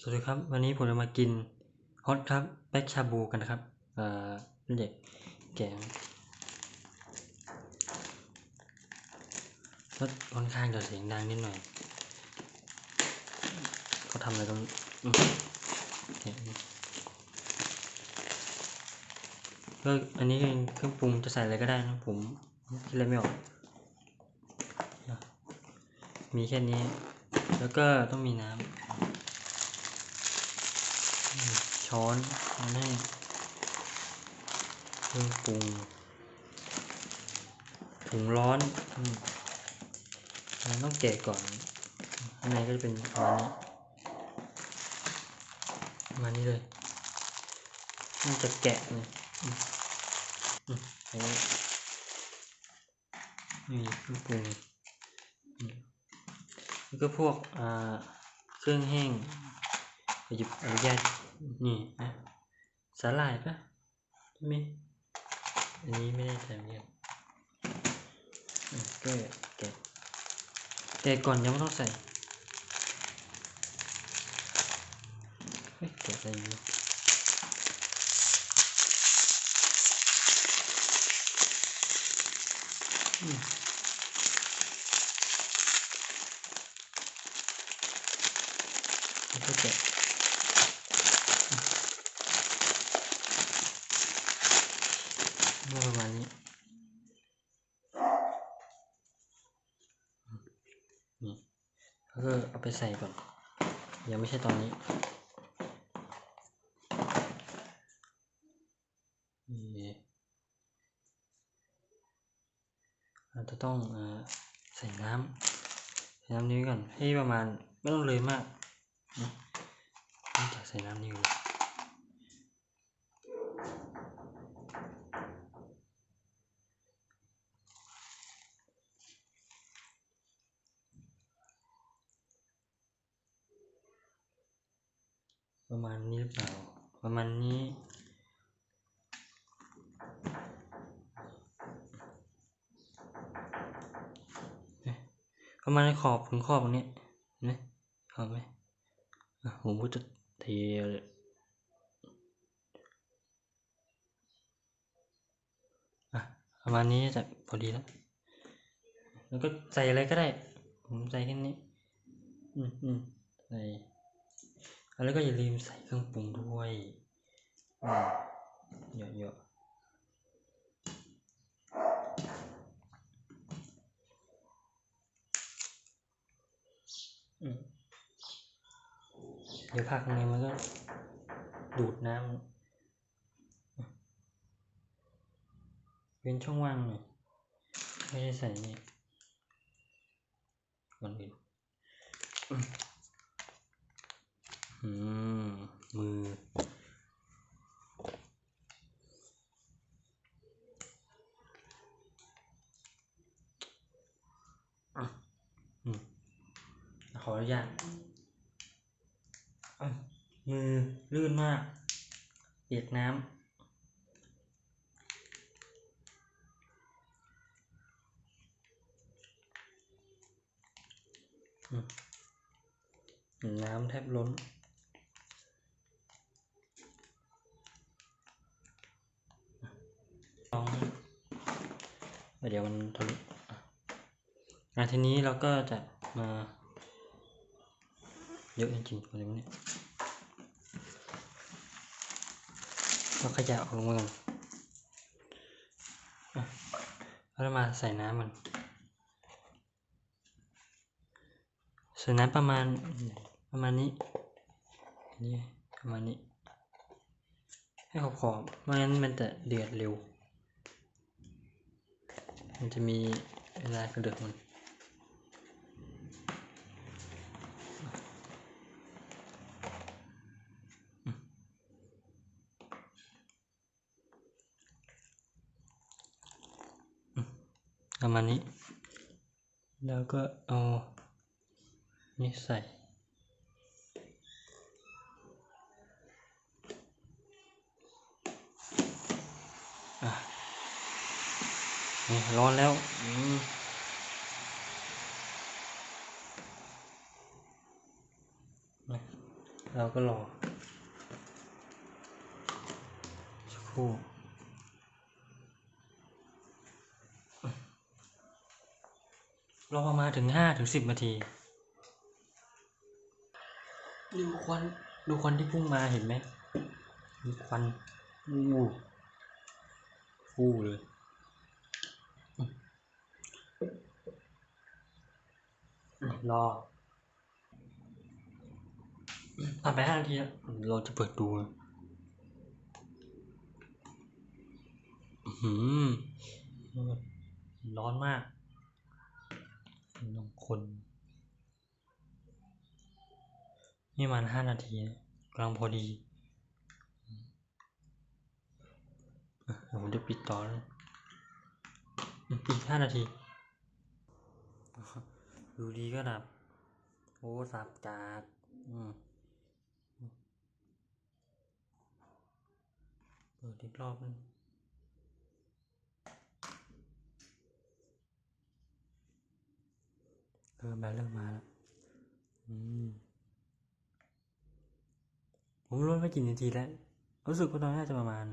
สวัสดีครับ วันนี้ผมจะมากินฮอตครับแบ็กชาบูกันนะครับเอ่อเป็นเด็กแกงรถค่อนข้างจะเสียงดังนิดหน่อยเขาทำอะไรกันอืมเสียงก็อันนี้เครื่องปรุงจะใส่อะไรก็ได้นะผมคิดอะไรไม่ออกมีแค่นี้ แล้วก็ต้องมีน้ำ ช้อนมาให้เครื่องปรุงถุงร้อนอืมมันต้องแกะก่อนข้างในก็จะเป็นประมาณนี้ประมาณนี้เลยมันจะแกะเนี่ยอืมอืมอันนี้นี่เครื่องปรุงอืมแล้วก็พวกอ่าเครื่องแห้งขอหยิบอนุญาต นี่นะสาหร่ายปะใช่อันนี้ไม่ได้ใส่เยอืมก็แกะแกะก่อนยังไม่ต้องใส่เฮ้ยแกะอะไรอยู่อืมแล้วก็แกะ ประมาณนี้นี่แล้วก็เอาไปใส่ก่อน ยังไม่ใช่ตอนนี้นี่เราจะต้องเออใส่น้ำใส่น้ำนี้ก่อนให้ประมาณไม่ต้องเลยมากนะต้องจะใส่น้ำนี้ก่อน ประมาณนี้เปล่า ประมาณนี้เนี่ยประมาณขอบถึงขอบตรงนี้เห็นไหมขอบไหมอะผมก็จะเทเลยอะประมาณนี้จะพอดีแล้ว แล้วก็ใส่อะไรก็ได้ ผมใส่แค่นี้ อืมอืมใส่ แล้วก็อย่าลืมใส่เครื่องปรุงด้วยอืมเยอะๆเดี๋ยวผักไงมันก็ดูดน้ำเว้นช่องว่างหน่อยไม่ได้ใส่นี่ก่อนอื่น อืมอืม มือ อะอืมขออนุญาตอะมือลื่นมากเปียกน้ำน้ำแทบล้น ลองเดี๋ยวมันทะลุอะทีนี้เราก็จะมาเยอะจริงๆอะไรวะเนี่ยเราขยะออกลงมาก่อนแล้วมาใส่น้ำมัน ใส่น้ำประมาณประมาณนี้ นี่ประมาณนี้ ให้ขอบๆไม่งั้นมันจะเดือดเร็ว มันจะมีเวลากระเดือกมันประมาณนี้ แล้วก็เอานี่ใส่ นี่ร้อนแล้วอืมนะเราก็รอสักครู่รอประมาณถึงห้าถึงสิบนาทีดูควันดูควันที่พุ่งมาเห็นไหมมีควันอู้ฟูเลยอืมอืม รอผ่านไปห้านาทีเราจะเปิดดูอื้อหือร้อนมากน้องคน นี่มันห้านาทีกำลังพอดีผมจะปิดต่อแล้วอืมอีกห้านาที ดูดีก็ดับ โอ้ สับจากอืมเปิดอีกรอบนึงเริ่มมาเริ่มมาแล้ว อืม ผมรู้ว่ากี่นาทีแล้ว รู้สึกว่าตอนน่าจะประมาณ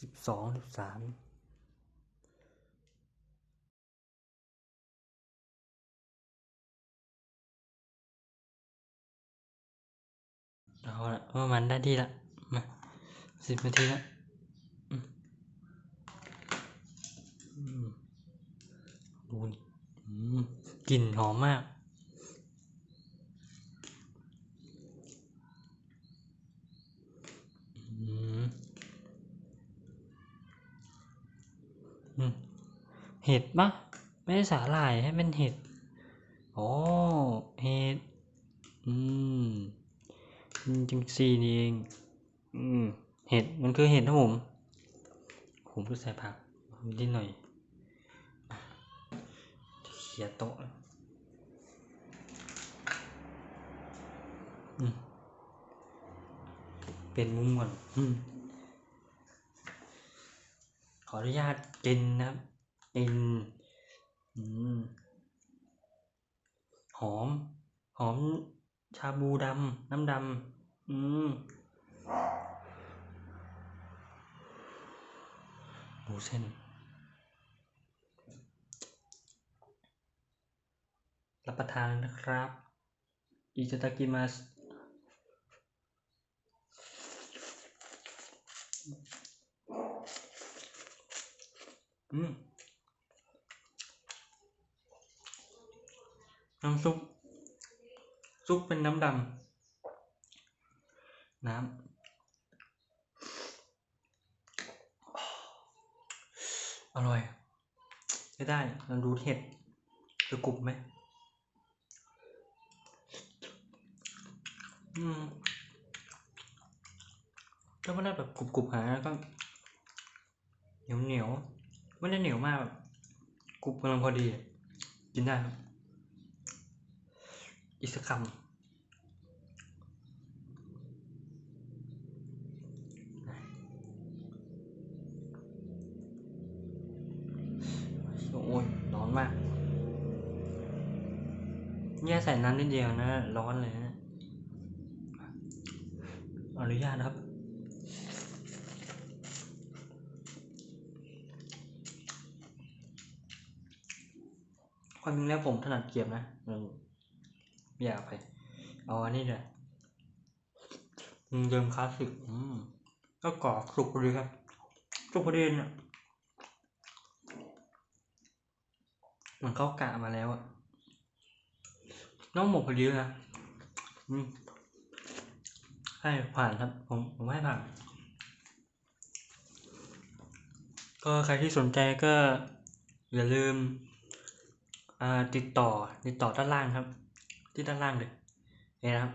สิบสองสิบสาม เอาละประมาณได้ที่ละมาสิบนาทีละดูกลิ่นหอมมากเห็ดปะไม่ใช่สาหร่ายให้เป็นเห็ด โอ้ เห็ด อืม จังซีนี่เอง อืม เห็ด มันคือเห็ดนะผม ผมก็ใส่ผักนิดหน่อยเขียโต๊ะแล้วอืมเป็นมุมก่อนขออนุญาตกินนะครับกินหอม หอมชาบูดำ น้ำดำ อืมหมูเส้น รับประทานนะครับ อิตาตากิมัสอืมน้ำซุป ซุปเป็นน้ำดำ น้ำ อร่อยไม่ได้ลองดูเห็ดจะกรุบไหม อืมก็ไม่ได้แบบกรุบๆหาแล้วก็ เหนียวเหนียวๆไม่ได้เหนียวมากแบบกรุบกำลังพอดี กินได้ครับ อีกสักคำโอ้ยร้อน มากเนี่ใส่น้ำนิดเดียวนะ ร้อนเลยนะอนุญาตครับ ความจริงแล้วผมถนัดเกียบนะออไม่าไป เอาอันนี้เลยเดิมคลาสสิกก็กรอบสุกพอดีครับสุกพอดีเนี่ยเห มือนเข้ากะมาแล้วอะน้องหมกพอดีนะอืมให้ผ่านครับ ผมผมให้ผ่าน ก็ใครที่สนใจก็ อย่าลืมติดต่อติดต่อด้านล่างครับ ที่ด้านล่างเลยนี่นะครับ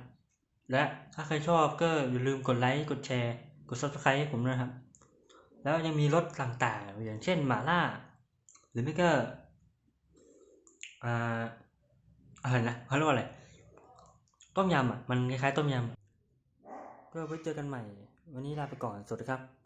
และถ้าใครชอบก็อย่าลืมกดไลค์กดแชร์ กด subscribe ให้ผมนะครับ แล้วยังมีรสต่างๆ อย่างเช่นหมาล่า หรือไม่ก็ อ่าอะไรนะเขาเรียกว่าอะไร ต้มยำอะ มันคล้ายๆต้มยำก็ไว้เจอกันใหม่ วันนี้ลาไปก่อน สวัสดีครับ